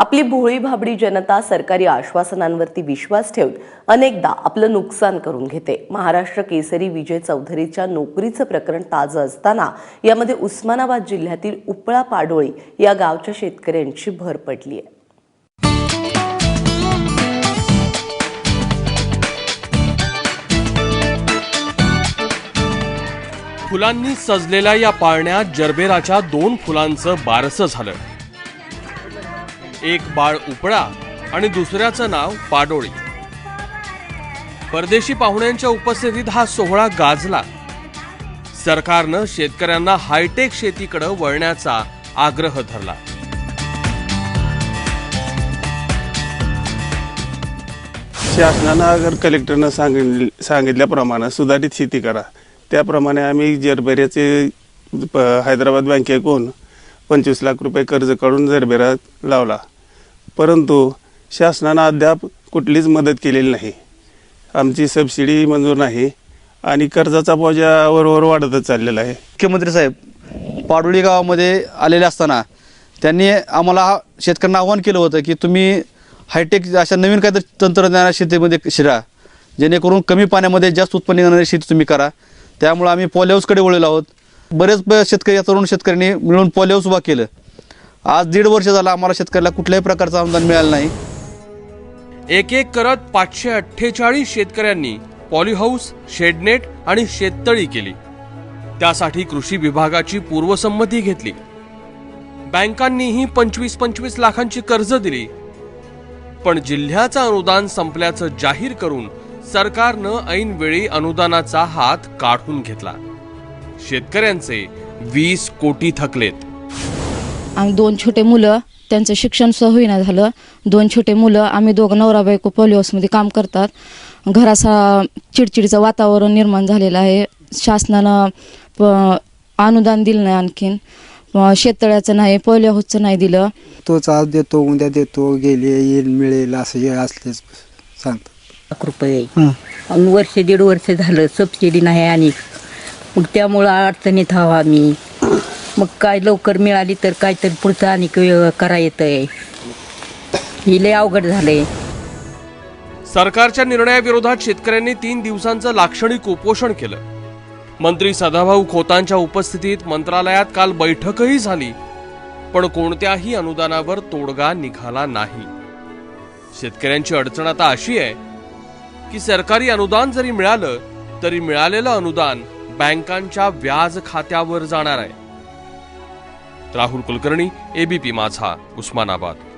आपली भोळी भाबडी जनता सरकारी आश्वासनांवरती विश्वास ठेवून अनेकदा आपलं नुकसान करून घेते. महाराष्ट्र केसरी विजय चौधरीच्या नोकरीचं प्रकरण ताजं असताना यामध्ये उस्मानाबाद जिल्ह्यातील उपळा पाडोळी या गावच्या शेतकऱ्यांची भर पडली आहे. फुलांनी सजलेल्या या पाळण्यात जरबेराच्या दोन फुलांचं बारसं झालं. एक बाळ उपळा आणि दुसऱ्याचं नाव पाडोळी. परदेशी पाहुण्यांच्या उपस्थितीत हा सोहळा गाजला. सरकारनं शेतकऱ्यांना हायटेक शेतीकडे वळण्याचा आग्रह धरला. शासनानं अगर कलेक्टरनं सांगितले सांगितल्याप्रमाणे सुधारित शेती करा. त्याप्रमाणे आम्ही जरबेऱ्याचे हैदराबाद बँकेकडून पंचवीस लाख रुपये कर्ज काढून जरबेरा लावला. परंतु शासनानं अद्याप कुठलीच मदत केलेली नाही. आमची सबसिडी मंजूर नाही आणि कर्जाचा बोजा वरवर वाढतच चाललेला आहे. मुख्यमंत्री साहेब पाडोळी गावामध्ये आलेले असताना त्यांनी आम्हाला शेतकऱ्यांना आवाहन केलं होतं की तुम्ही हायटेक अशा नवीन काहीतरी तंत्रज्ञान शेतीमध्ये शिरा जेणेकरून कमी पाण्यामध्ये जास्त उत्पन्न येणारी शेती तुम्ही करा. त्यामुळे आम्ही पॉलिहाऊसकडे वळलेलो आहोत. बरेच ब- शेतकरी या तरुण शेतकऱ्यांनी मिळून पॉलिहाऊस उभा केलं. आज दीड वर्ष झालं आम्हाला शेतकऱ्याला कुठल्याही प्रकारचं अनुदान मिळालं नाही. एक एक करत पाचशे अठ्ठेचाळीस शेतकऱ्यांनी पॉलीहाऊस शेडनेट आणि शेततळी केली. त्यासाठी कृषी विभागाची पूर्वसंमती घेतली. बँकांनीही पंचवीस पंचवीस लाखांची कर्ज दिली. पण जिल्ह्याचं अनुदान संपल्याचं जाहीर करून सरकारनं ऐनवेळी अनुदानाचा हात काढून घेतला. शेतकऱ्यांचे वीस कोटी थकलेत. आम्ही दोन छोटे मुलं त्यांचं शिक्षण सुद्धा होईना झालं. दोन छोटे मुलं आम्ही दोघं नवरा बायको पोलिओ हाऊसमध्ये काम करतात. घराचा चिडचिडीचं वातावरण निर्माण झालेलं आहे. शासनानं प- अनुदान दिलं नाही आणखीन. शेततळ्याचं नाही पोलिओ हाऊसचं नाही दिलं. तोच आज देतो उद्या देतो गेले येईल मिळेल असं हे असलेच सांगतात. लाख रुपये. आणि वर्ष दीड वर्ष झालं सबसिडी नाही आणि मग त्यामुळं अडचणीत हवा आम्ही. मग काय लवकर मिळाली तर काहीतरी पुढचं आणि क- करा येतंय. ही लय अवघड झालंय. सरकारच्या निर्णयाविरोधात शेतकऱ्यांनी तीन दिवसांचं लाक्षणिक उपोषण केलं. मंत्री सदाभाऊ खोतांच्या उपस्थितीत मंत्रालयात काल बैठकही झाली. पण कोणत्याही अनुदानावर तोडगा निघाला नाही. शेतकऱ्यांची अडचण आता अशी आहे की सरकारी अनुदान जरी मिळालं तरी मिळालेलं अनुदान बँकांच्या व्याज खात्यावर जाणार आहे. राहुल कुलकर्णी एबीपी माझा उस्मानाबाद.